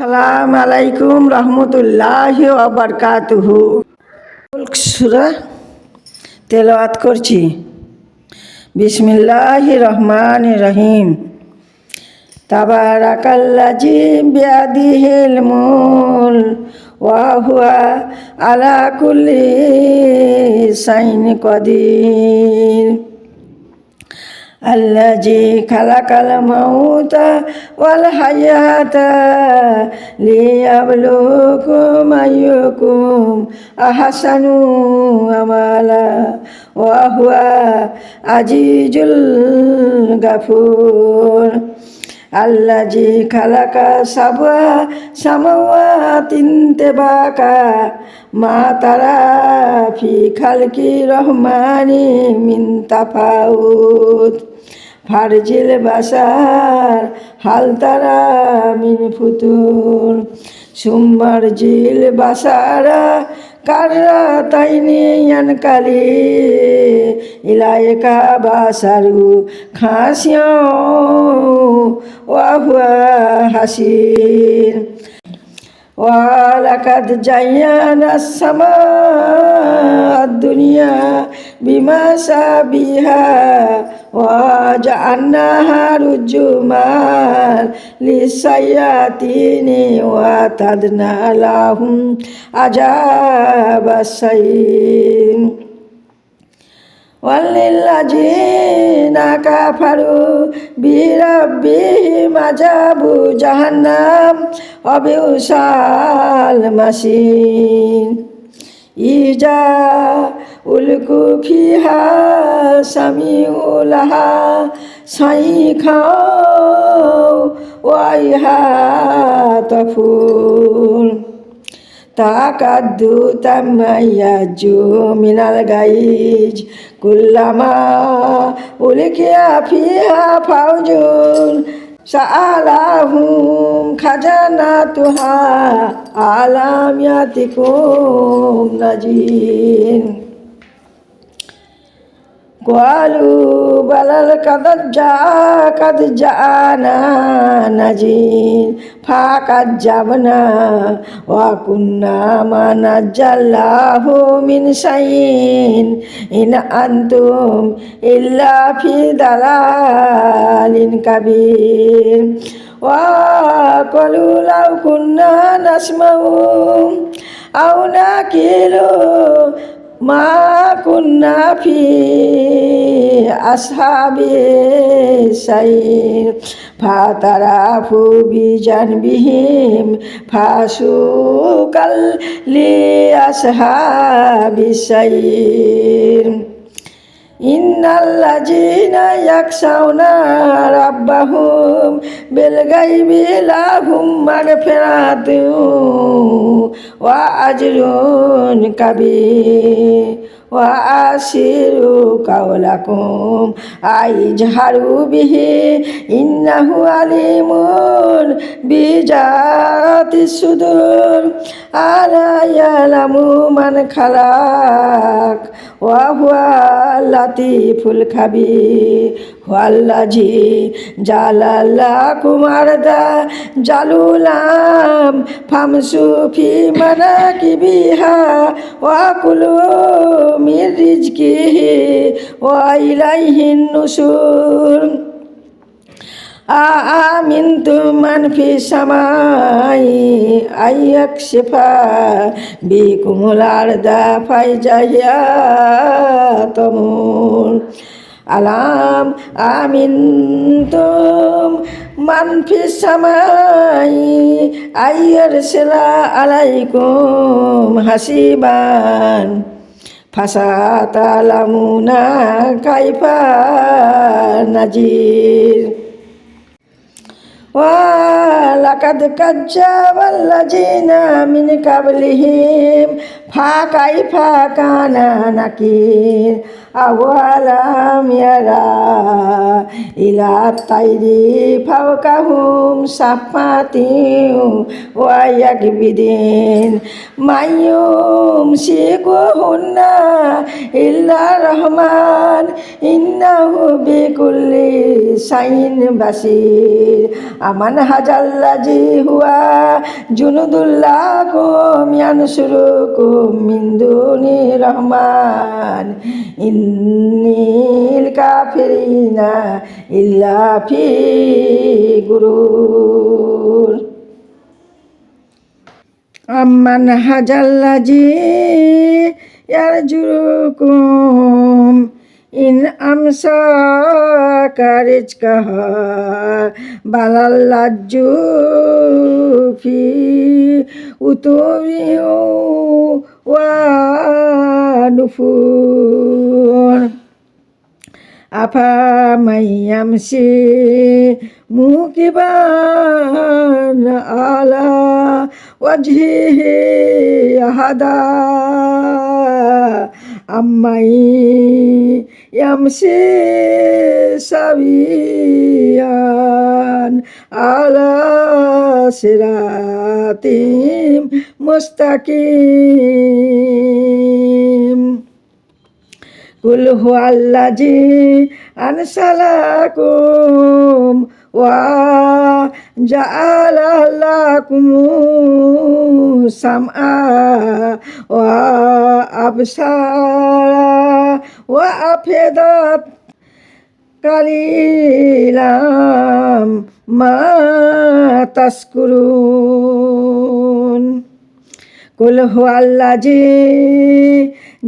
সালাম আলাইকুম রহমতুল্লাহ আবরকাতুহু সুরা তেলাওয়াত করছি। বিসমিল্লাহ রহমান রহিম। তাবারাকাল্লাজি বিয়াদিহিল মুল ওয়া হুয়া আলা কুল্লি সাইন কদির। الذي خلق الموت والحياة ليبلوكم أيكم أحسن عملا وهو عزيز الغفور الذي خلق سبع سماوات طباقا মা তারা ফি খালকি রহমানি মিন্তা তাফাউত। ফারজিল বাসার হাল তারা মিন ফুতুর। সুম্মার জিল বাসারা কাররা তাই নিয়ান কালি ইলায়কা বাসারু খাসিয়, ওয়া হুয়া হাসির। ولقد زينا السماء الدنيا بمصابيها وجعلناها رجوما للشياطين وأعتدنا لهم عذاب السعير وللذين كفروا بربهم আজাবু জাহান্নাম হবে উশাল মাসিন ইজা উলকু ফিহা সামি উলাহা সাই খাও ওয়াইহা তফুল তাকাদ্দু তামাইয়াজু মিনাল গাইজ, কুল্লামা উলকিয়া ফিহা Fauzul sa'alahum khajanatuha alam yatikum najin قالوا بل قد جاء قد جاءنا نجين فكذبنا وكنا ما نجى الله من شيء إن أنتم إلا في ضلال كبير وقالوا لو كنا نسمع أو মা কুন্না ফি আসহাবে সাইর ফাতারা ফুবি জানবিহীম ফাসুকাল লি আসহাবি সাইর। ইন্নাল্লাযীনা ইয়াখশাউনা রাব্বাহুম বিল গায়বি লাহুম মাগফিরাতুন ওয়া আজরুন কাবীর। وأسروا قولكم أي اجهروا به إنه عليم بذات الصدور ألا يعلم من خلق وهو اللطيف الخبير والذي جعل لكم أرضا جلولا فامشوا في مناكبها وكلوا من رزقه وإليه النشور أأمنتم من في السماء أن يكشف بكم الأرض فإذا هي تمور ألم أمنتم من في السماء أن يرسل عليكم حسيبا فستعلمون كيف نجير ولقد كذب الذين من قبلهم فكيف كان نكير أولم يرى إلى الطير فوقهم صفات ويكبدين ما يمسكهن إلا الرحمن إنه بكل شيء بصير أمن هذا الذي هو جند لكم ينصركم من دون الرحمن إن ইন্নিল কাফিরিনা ইল্লা ফি গুরুর। আম্মান হাজাল্লাজি ইয়ারজুরুকুম إن أمساك رزقها بل اللج في أتوبه ونفور أفمن يمشي موكبا على وجهه يهدى أمن يمشي سويا على صراط مستقيم قل هو الذي أنسلكم ওয়া আফেদাত কালিলাম মা তাসকুরুন। কুল হুয়াল্লাজি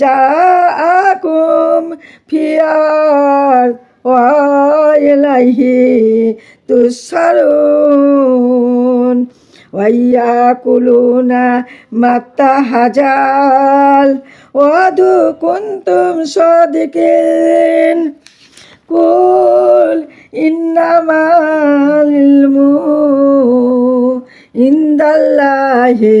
জাআকুম ফিয়ার ওয়াইলাইহি তুসারুন ওয়াইয়াকুলুনা মাত্তা হাজাল ওয়াদু কুন্তুম সাদিকিন কুল ইন্নামাল ইলমু ইন্দাল্লাহি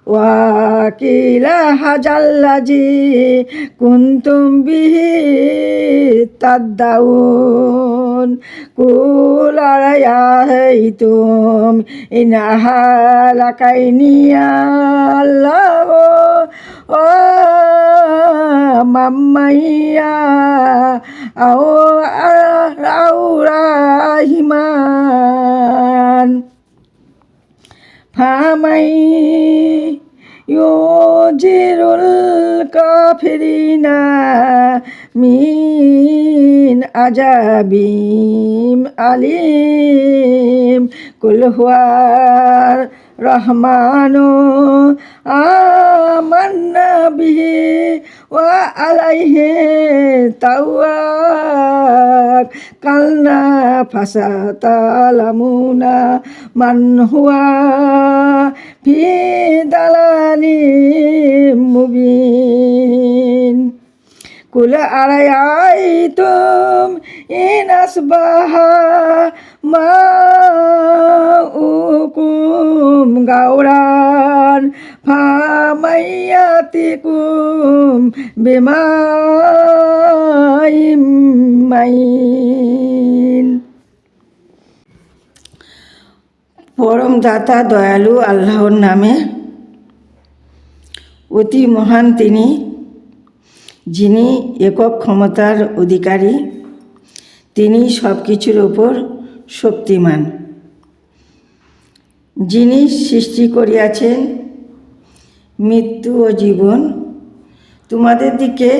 ওয়াকিলা হাজাল্লাজি কুন্তুম বিহি তাদ্দাউন। কুল আরায়াইতুম ইন আহালাকাইনিয়া আল্লাহ। ও মাম্মাইয়া আও আও ফামাই ইউজিরুল কাফিরিনা মিন আজাবিম আলিম। কুল হুয়ার রহমানু আমান্না বিহি আলাইহি তাওয়াক কালনা ফাসাতালামুনা মান হুয়া ফি দালালিম মুবিন। কুল আরায়াইতুম ইন আসবাহা মাউকুম গাওরান ফামাইয়াতিকুম বিমাইম মাইন পরম দাতা দয়ালু আল্লাহর নামে অতি মহান তিনি, যিনি একক ক্ষমতার অধিকারী, তিনি সব কিছুর ওপর শক্তিমান। যিনি সৃষ্টি করিয়াছেন মৃত্যু ও জীবন তোমাদের দিকে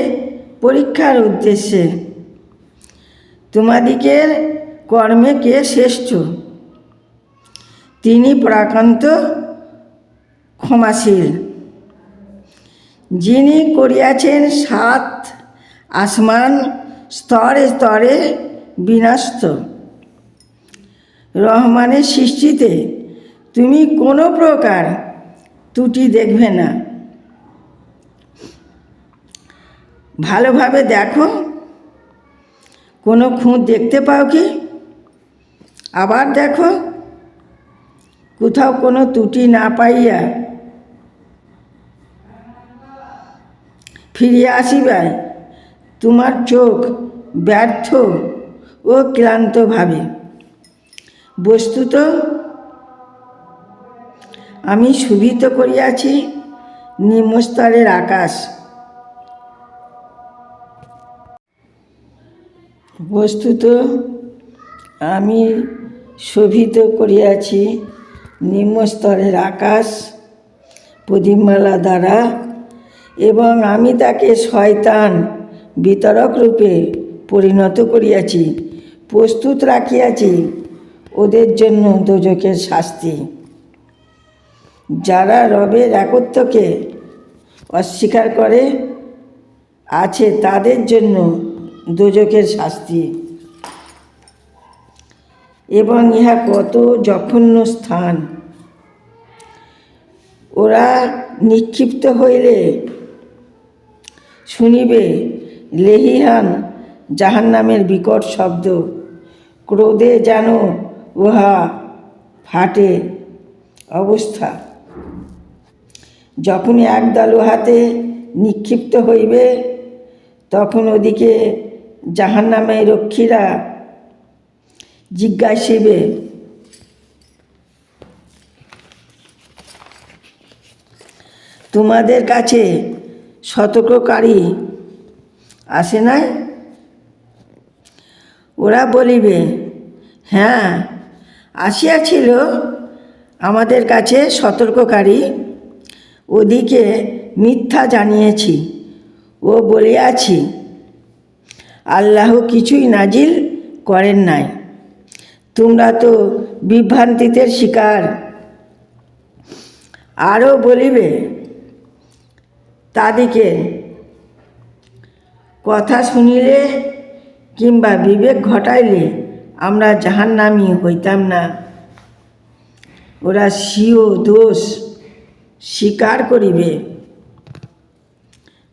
পরীক্ষার উদ্দেশ্যে। তোমাদিকের কর্মে কে শ্রেষ্ঠ? তিনি প্রাকান্ত ক্ষমাশীল। যিনি করিয়াছেন সাত আসমান স্তরে স্তরে বিনষ্ট। রহমানের সৃষ্টিতে তুমি কোনো প্রকার ত্রুটি দেখবে না। ভালোভাবে দেখো। কোনো খুঁত দেখতে পাও কি? আবার দেখো। কোথাও কোনো ত্রুটি না পাইয়া ফিরিয়া আসিবাই তোমার চোখ ব্যর্থ ও ক্লান্তভাবে বস্তুত আমি সুবিত করিয়াছি নিম্নস্তরের আকাশ। বস্তুত আমি শোভিত করিয়াছি নিম্নস্তরের আকাশ প্রদীপমালা দ্বারা এবং আমি তাকে শয়তান বিতরক রূপে পরিণত করিয়াছি, প্রস্তুত রাখিয়াছি। ওদের জন্য দোজকের শাস্তি। যারা রবের একত্বকে অস্বীকার করে, আছে তাদের জন্য দোজকের শাস্তি। এবং ইহা কত জঘন্য স্থান। ওরা নিক্ষিপ্ত হইলে শুনিবে, লেহিহান জাহান নামের বিকট শব্দ। ক্রোধে যেন উহা ফাটে অবস্থা। যখনই একদল হাতে নিক্ষিপ্ত হইবে, তখন ওদিকে জাহান নামে রক্ষীরা জিজ্ঞাসিবে, তোমাদের কাছে সতর্ককারী আসে নাই? ওরা বলিবে হ্যাঁ আসিয়াছিল, আমাদের কাছে সতর্ককারী ওদিকে মিথ্যা জানিয়েছি। ও বলিয়াছি, আল্লাহ কিছুই নাজিল করেন নাই। তোমরা তো বিভ্রান্তিতে শিকার। আরও বলিবে, তাদিকে কথা শুনিলে কিংবা বিবেক ঘটাইলে আমরা জাহান্নামি হইতাম না। ওরা স্বীয় দোষ। স্বীকার করিবে।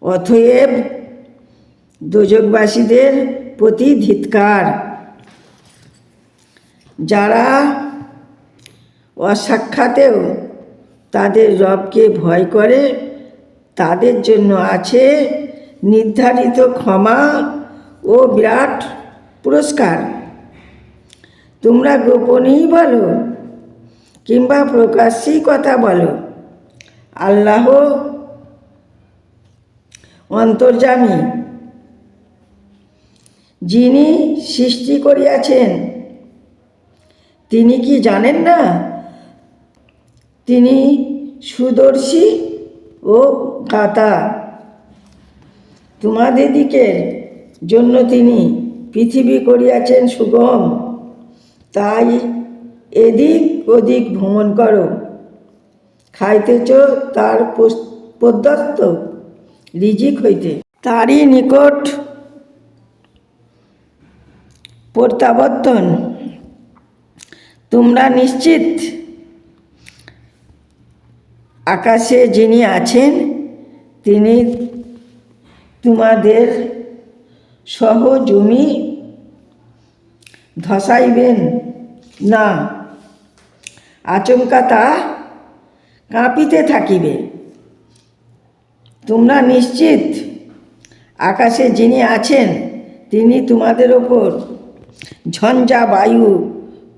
অথয়েব দোজকবাসীদের প্রতি ধিৎকার। যারা অসাক্ষাতেও তাদের রবকে ভয় করে, তাদের জন্য আছে নির্ধারিত ক্ষমা ও বিরাট পুরস্কার। তোমরা গোপনেই বলো কিংবা প্রকাশ্যেই কথা বলো। আল্লাহ অন্তর্জামী। যিনি সৃষ্টি করিয়াছেন, তিনি কি জানেন না? তিনি সুদর্শী ও গাতা তোমাদের দিকের জন্য তিনি পৃথিবী করিয়াছেন সুগম। তাই এদিক ওদিক ভ্রমণ করো। খাইতেছ তার পোস- রিজিক হইতে। তারই নিকট প্রত্যাবর্তন। তোমরা নিশ্চিত আকাশে যিনি আছেন, তিনি তোমাদের সহ জমি ধসাইবেন না। আচমকা তা কাঁপিতে থাকিবে। তোমরা নিশ্চিত? আকাশে যিনি আছেন, তিনি তোমাদের ওপর ঝঞ্ঝা বায়ু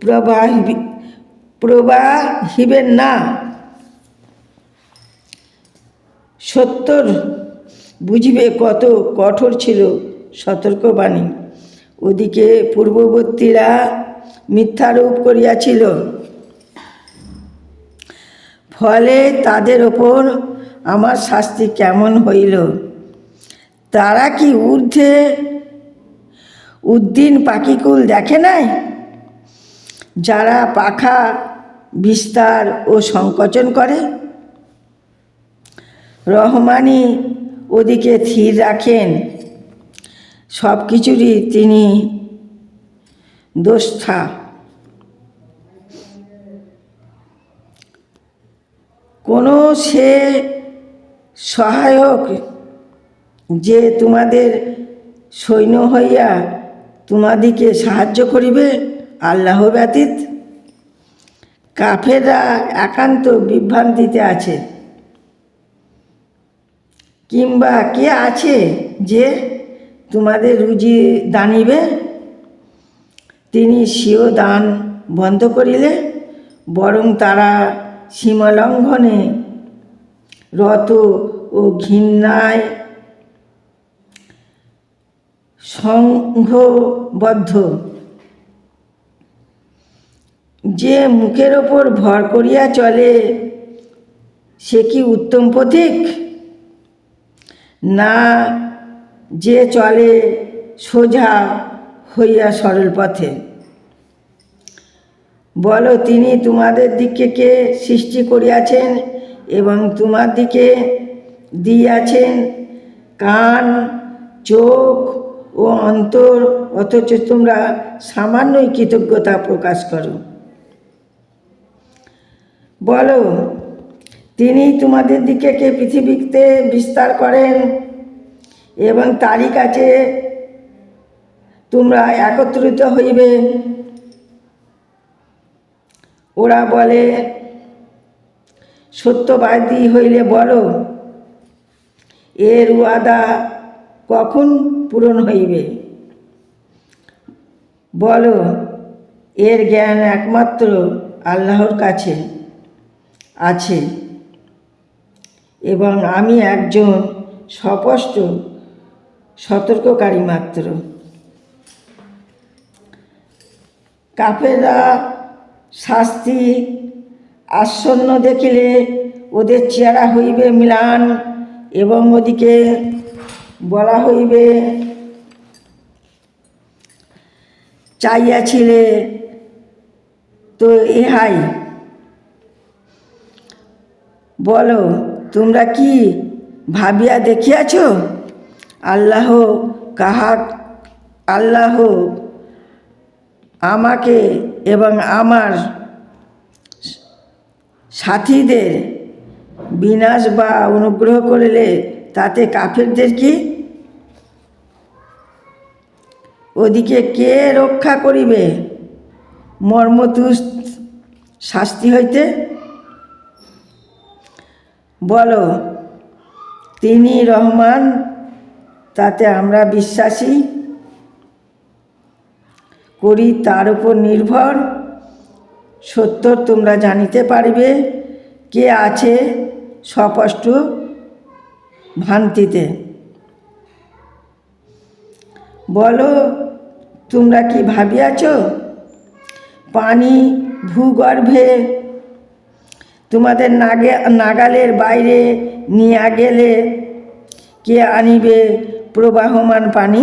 প্রবাহিবি প্রবাহিবেন না। সত্তর বুঝিবে কত কঠোর ছিল সতর্কবাণী। ওদিকে পূর্ববর্তীরা মিথ্যারোপ করিয়াছিল। ফলে তাদের ওপর আমার শাস্তি কেমন হইল? তারা কি ঊর্ধ্বে উদ্দিন পাখিকুল দেখে নাই? যারা পাখা, বিস্তার ও সংকোচন করে? রহমানি ওদিকে স্থির রাখেন। সব কিছুরই তিনি দোষ্ঠা কোনো সে সহায়ক যে তোমাদের সৈন্য হইয়া তোমাদিকে সাহায্য করিবে, আল্লাহ ব্যতীত কাফেররা একান্ত বিভ্রান্তিতে আছে। কিংবা কে আছে যে তোমাদের রুজি দানিবে? তিনি স্বীয় দান বন্ধ করিলে, বরং তারা সীমালঙ্ঘনে রত ও ঘৃণায় সংঘবদ্ধ। যে মুখের ওপর ভর করিয়া চলে, সে কি উত্তম পথিক? না, যে চলে সোজা হইয়া সরল পথে। বলো তিনি তোমাদের দিকে কে সৃষ্টি করিয়াছেন এবং তোমার দিকে দিয়াছেন? কান, চোখ ও অন্তর, অথচ তোমরা সামান্যই কৃতজ্ঞতা প্রকাশ করো। বলো, তিনি তোমাদের দিকে কে পৃথিবীতে বিস্তার করেন এবং তারই কাছে তোমরা একত্রিত হইবে? ওরা বলে, সত্যবাদী হইলে বলো, এর ওয়াদা কখন পূরণ হইবে? বলো, এর জ্ঞান একমাত্র আল্লাহর কাছে আছে এবং আমি একজন স্পষ্ট সতর্ককারী মাত্র। কাফেররা শাস্তি আসন্ন দেখিলে ওদের চেহারা হইবে মিলান এবং ওদিকে বলা হইবে, চাইয়াছিলে তো ইহাই। বলো, তোমরা কি ভাবিয়া দেখিয়াছ? আল্লাহ কাহাক, আল্লাহ আমাকে এবং আমার সাথীদের বিনাশ বা অনুগ্রহ করলে তাতে কাফেরদের কি? ওদিকে কে রক্ষা করিবে? মর্মতুষ শাস্তি হইতে? বলো, তিনি রহমান, তাতে আমরা বিশ্বাসী? করি তার উপর নির্ভর। সত্য তোমরা জানিতে পারিবে, কে আছে স্পষ্ট ভ্রান্তিতে। বলো, তোমরা কি ভাবিয়াছ? পানি ভূগর্ভে তোমাদের নাগে নাগালের বাইরে নিয়ে গেলে কে আনিবে প্রবাহমান পানি?